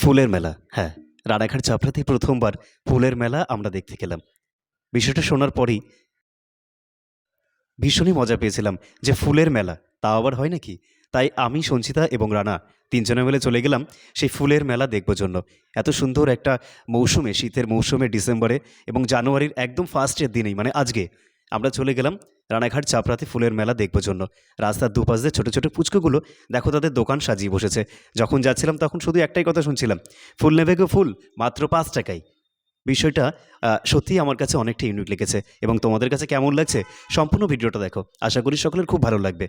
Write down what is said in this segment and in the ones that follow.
ফুলের মেলা হ্যাঁ। রানাঘাট চাপড়াতে প্রথমবার ফুলের মেলা আমরা দেখতে গেলাম। বিষয়টা শোনার পরেই ভীষণই মজা পেয়েছিলাম যে ফুলের মেলা তা আবার হয় নাকি? তাই আমি, সঞ্চিতা এবং রানা তিনজনে মিলে চলে গেলাম সেই ফুলের মেলা দেখবার জন্য। এত সুন্দর একটা মৌসুমে, শীতের মৌসুমে, ডিসেম্বরে এবং জানুয়ারির একদম ফার্স্টের দিনেই মানে আজকে। আমরা চলে গেলাম রানাঘাট চাপড়াতে ফুলের মেলা দেখবার জন্য। রাস্তার দুপাশ দিয়ে ছোটো ছোটো পুচকুগুলো দেখো তাদের দোকান সাজিয়ে বসেছে। যখন যাচ্ছিলাম তখন শুধু একটাই কথা শুনছিলাম ফুল নেবে গো ফুল মাত্র পাঁচ টাকায়। বিষয়টা সত্যিই আমার কাছে অনেকটা ইউনিক লেগেছে এবং তোমাদের কাছে কেমন লাগছে সম্পূর্ণ ভিডিওটা দেখো। আশা করি সকলের খুব ভালো লাগবে।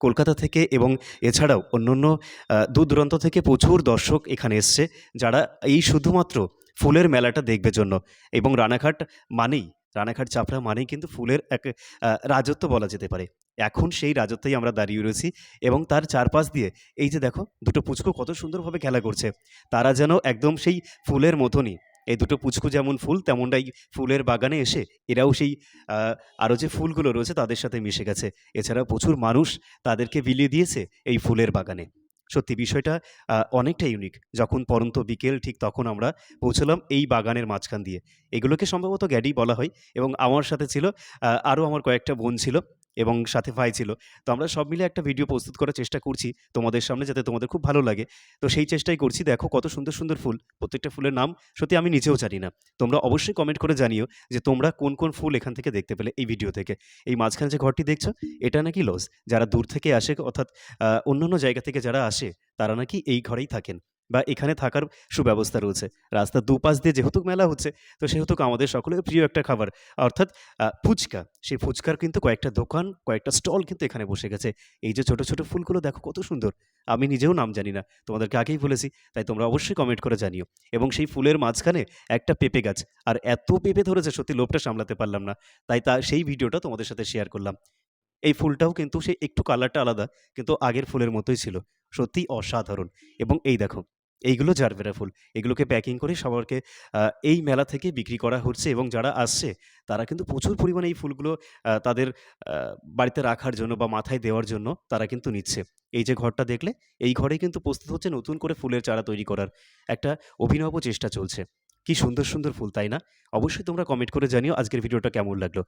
কলকাতা থেকে এবং এছাড়াও আহ, দূর দূরান্ত থেকে প্রচুর দর্শক এখানে এসছে যারা এই শুধুমাত্র ফুলের মেলাটা দেখবে জন্য। এবং রানাঘাট মানেই রানাঘাট চাপড়া মানেই কিন্তু ফুলের এক রাজত্ব বলা যেতে পারে। এখন সেই রাজত্বেই আমরা দাঁড়িয়ে রয়েছি এবং তার চারপাশ দিয়ে, এই যে দেখো, দুটো পুচকু কত সুন্দরভাবে খেলা করছে। তারা যেন একদম সেই ফুলের মতনই। এই দুটো পুচকু যেমন ফুল, তেমনটাই ফুলের বাগানে এসে এরাও সেই আরও যে ফুলগুলো রয়েছে তাদের সাথে মিশে গেছে। এছাড়াও প্রচুর মানুষ তাদেরকে বিলিয়ে দিয়েছে এই ফুলের বাগানে। সত্যি বিষয়টা অনেকটা ইউনিক যখন পরন্ত বিকেল, ঠিক তখন আমরা পৌঁছলাম এই বাগানের মাঝখান দিয়ে। এগুলোকে সম্ভবত গ্যাডি বলা হয় এবং আমার সাথে ছিল আরও আমার কয়েকটা বোন ছিল। এবং সাথে ভাই ছিল। তো আমরা সব মিলে একটা ভিডিও প্রস্তুত করার চেষ্টা করছি তোমাদের সামনে যাতে তোমাদের খুব ভালো লাগে। তো সেই চেষ্টাই করছি। দেখো কত সুন্দর সুন্দর ফুল, প্রত্যেকটা ফুলের নাম সত্যি আমি নিজেও জানি না। তোমরা অবশ্যই কমেন্ট করে জানিও যে তোমরা কোন কোন ফুল এখান থেকে দেখতে পেলে এই ভিডিও থেকে। এই মাঝখানে যে ঘরটি দেখছ, এটা নাকি লজ। যারা দূর থেকে আসে অর্থাৎ অন্যান্য জায়গা থেকে যারা আসে, তারা নাকি এই ঘরেই থাকেন। বা এখানে থাকার সুব্যবস্থা রয়েছে। রাস্তার দুপাশ দিয়ে যেহেতু মেলা হচ্ছে, তো সেহেতু আমাদের সকলের প্রিয় একটা খাবার। অর্থাৎ ফুচকা। সেই ফুচকার কিন্তু কয়েকটা দোকান, কয়েকটা স্টল কিন্তু এখানে বসে গেছে। এই যে ছোট ছোট ফুলগুলো দেখো কত সুন্দর। আমি নিজেও নাম জানি না, তোমাদেরকে আগেই বলেছি, তাই তোমরা অবশ্যই কমেন্ট করে জানিও। এবং সেই ফুলের মাঝখানে একটা পেঁপে গাছ। আর এত পেঁপে ধরেছে, সত্যি লোভটা সামলাতে পারলাম না। তাই তা, সেই ভিডিওটা তোমাদের সাথে শেয়ার করলাম। এই ফুলটাও কিন্তু সেই একটু কালারটা আলাদা, কিন্তু আগের ফুলের মতোই ছিল। সত্যিই অসাধারণ। এবং এই দেখো এইগুলো জারবেরা ফুল। এগুলোকে প্যাকিং করে সবারকে এই মেলা থেকে বিক্রি করা হচ্ছে এবং যারা আসছে, তারা কিন্তু প্রচুর পরিমাণে এই ফুলগুলো তাদের বাড়িতে রাখার জন্য বা মাথায় দেওয়ার জন্য তারা কিন্তু নিচ্ছে। এই যে ঘরটা দেখলে, এই ঘরে কিন্তু প্রস্তুত হচ্ছে নতুন করে ফুলের চারা তৈরি করার একটা অভিনব চেষ্টা চলছে। কি সুন্দর সুন্দর ফুল, তাই না? অবশ্যই তোমরা কমেন্ট করে জানিও আজকের ভিডিওটা কেমন লাগল।